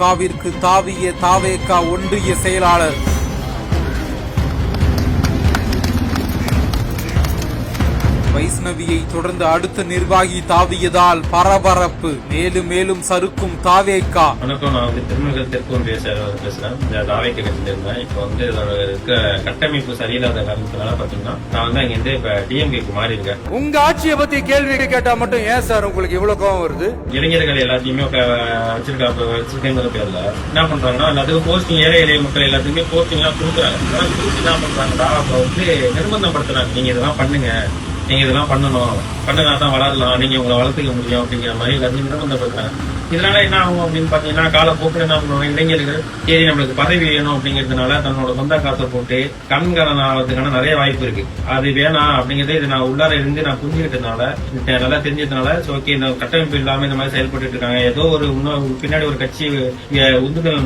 காவிற்கு தாவிய தாவேகா ஒன்றிய செயலாளர். வைஷ்ணவியை தொடர்ந்து அடுத்த நிர்வாகி தாவியதால் பரபரப்பு. மேலும் மேலும் சறுக்கும் தாவேகா வணக்கம் நான் வந்து ஒன்றிய செயலாளர் பேசுறேன். இந்த தாவைக்கு கட்சியில இருந்தேன் இப்போ வந்து இருக்க கட்டமைப்பு சரியில்லாத காரணத்தினால பாத்தீங்கன்னா நான் வந்து அங்க இருந்து இப்ப டிஎம்கேக்கு மாறி இருக்கேன் உங்க ஆட்சியை பத்தி கேள்வி கேட்டா மட்டும் ஏன் சார் உங்களுக்கு இவ்வளவு கோவம் வருது? இளைஞர்கள் எல்லாத்தையுமே வச்சிருக்கா வச்சிருக்கேங்கிற பேர்ல. என்ன பண்றாங்கன்னா எல்லாத்துக்கும் போஸ்டிங் ஏழை எளிய மக்கள் எல்லாத்துக்குமே போஸ்டிங் எல்லாம் கொடுக்குறாங்க. என்ன பண்றாங்கடா அப்ப வந்து நிர்பந்தப்படுத்துறாங்க. நீங்க இதெல்லாம் பண்ணுங்க. நீங்க இதெல்லாம் பண்ணணும். பண்ணினா தான் வளரலாம். நீங்க உங்களை வளர்த்துக்க முடியும் அப்படிங்கிற மாதிரி எல்லாத்தையும் நிர்பந்தப்படுத்துறாங்க இதனால என்ன ஆகும் அப்படின்னு பாத்தீங்கன்னா காலப்போக்கில் என்ன பண்ணுவாங்க இளைஞர்கள் சரி நம்மளுக்கு பதவி வேணும் அப்படிங்கிறதுனால தன்னோட சொந்த காசை போட்டு கண்கடன் ஆகிறதுக்கான நிறைய வாய்ப்பு இருக்கு. அது வேணாம் அப்படிங்கறத இது நான் உள்ளார இருந்து நான் புரிஞ்சுக்கிட்டதுனால நல்லா தெரிஞ்சதுனால ஓகே இந்த கட்டமைப்பு இல்லாம இந்த மாதிரி செயல்பட்டு இருக்காங்க. ஏதோ ஒரு இன்னும் பின்னாடி ஒரு கட்சி இங்க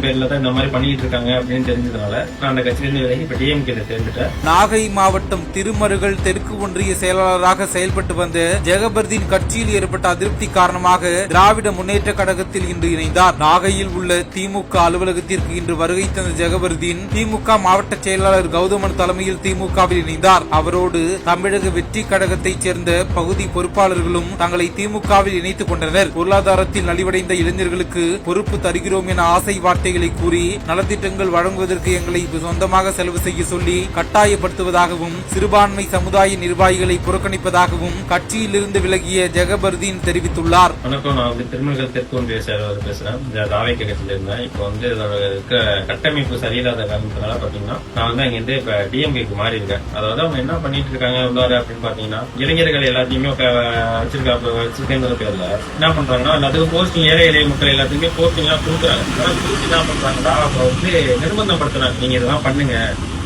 பேர்ல தான் இந்த மாதிரி பண்ணிட்டு இருக்காங்க அப்படின்னு தெரிஞ்சதுனால நான் அந்த கட்சியிலிருந்து விலகி இப்ப டிஎம்கே சேர்ந்துட்டேன். நாகை மாவட்டம் திருமருகல் தெற்கு ஒன்றிய செயலாளராக செயல்பட்டு வந்த ஜெகபர்தின் கட்சியில் ஏற்பட்ட அதிருப்தி காரணமாக திராவிட முன்னேற்ற கழகத்தில் இன்று இணைந்தார். நாகையில் உள்ள திமுக அலுவலகத்திற்கு இன்று வருகை தந்த ஜெகபர்தீன் திமுக மாவட்ட செயலாளர் கௌதமன் தலைமையில் திமுகவில் இணைந்தார். அவரோடு தமிழக வெற்றி கழகத்தைச் சேர்ந்த பகுதி பொறுப்பாளர்களும் தங்களை திமுகவில் இணைத்துக் கொண்டனர். பொருளாதாரத்தில் நலிவடைந்த இளைஞர்களுக்கு பொறுப்பு தருகிறோம் என ஆசை வார்த்தைகளை கூறி நலத்திட்டங்கள் வழங்குவதற்கு எங்களை சொந்தமாக செலவு செய்ய சொல்லி கட்டாயப்படுத்துவதாகவும் சிறுபான்மை சமுதாய நிர்வாகிகளை புறக்கணிப்பதாகவும் கட்சியிலிருந்து விலகிய ஜெகபர்தீன் தெரிவித்துள்ளார். வணக்கம் நான் வந்து திருமணங்கள் தெற்கு ஒன்றிய செயலாளர் பேசுறேன். தாவை கட்சியில இருந்தேன். இப்போ வந்து இதோட இருக்க கட்டமைப்பு சரியில்லாத காரணத்தினால பாத்தீங்கன்னா நான் வந்து அங்க இருந்து இப்ப டிஎம்கேக்கு மாறி இருக்கேன் அதாவது அவங்க என்ன பண்ணிட்டு இருக்காங்க உள்ளார அப்படின்னு பாத்தீங்கன்னா இளைஞர்கள் எல்லாத்தையுமே வச்சிருக்கா வச்சிருக்கேங்கிற பேர்ல என்ன பண்றாங்கன்னா எல்லாத்துக்கும் போஸ்டிங் ஏழை எளிய மக்கள் எல்லாத்துக்குமே போஸ்டிங் எல்லாம் கொடுக்குறாங்க. ஆனா கொடுத்து என்ன பண்றாங்கன்னா அப்ப வந்து நிர்பந்தப்படுத்துறாங்க. நீங்க இதெல்லாம் பண்ணுங்க.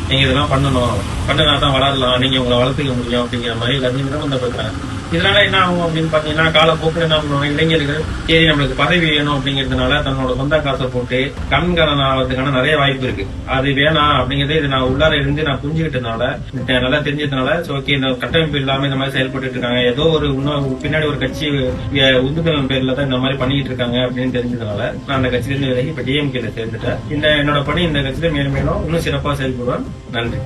நீங்க இதெல்லாம் பண்ணணும். பண்ணினா தான் வளரலாம். நீங்க உங்களை வளர்த்துக்க முடியும் அப்படிங்கிற மாதிரி எல்லாத்தையும் நிர்பந்தப்படுத்துறாங்க இதனால என்ன ஆகும் அப்படின்னு பாத்தீங்கன்னா காலப்போக்கில் என்ன பண்ணுவாங்க? இளைஞர்கள் சரி நம்மளுக்கு பதவி வேணும் அப்படிங்கிறதுனால தன்னோட சொந்த காசை போட்டு கண்கடன் ஆகிறதுக்கான நிறைய வாய்ப்பு இருக்கு. அது வேணாம் அப்படிங்கறத இது நான் உள்ளார இருந்து நான் புரிஞ்சுக்கிட்டதுனால நல்லா தெரிஞ்சதுனால ஓகே இந்த கட்டமைப்பு இல்லாம இந்த மாதிரி செயல்பட்டு இருக்காங்க. ஏதோ ஒரு இன்னும் பின்னாடி ஒரு கட்சி இங்க பேர்ல தான் இந்த மாதிரி பண்ணிட்டு இருக்காங்க அப்படின்னு தெரிஞ்சதுனால நான் அந்த கட்சியிலிருந்து விலகி இப்ப டிஎம்கேல சேர்ந்துட்டேன். இந்த என்னோட பணி இந்த கட்சியில மேலும் மேலும் இன்னும் சிறப்பா செயல்படுவேன். நன்றி.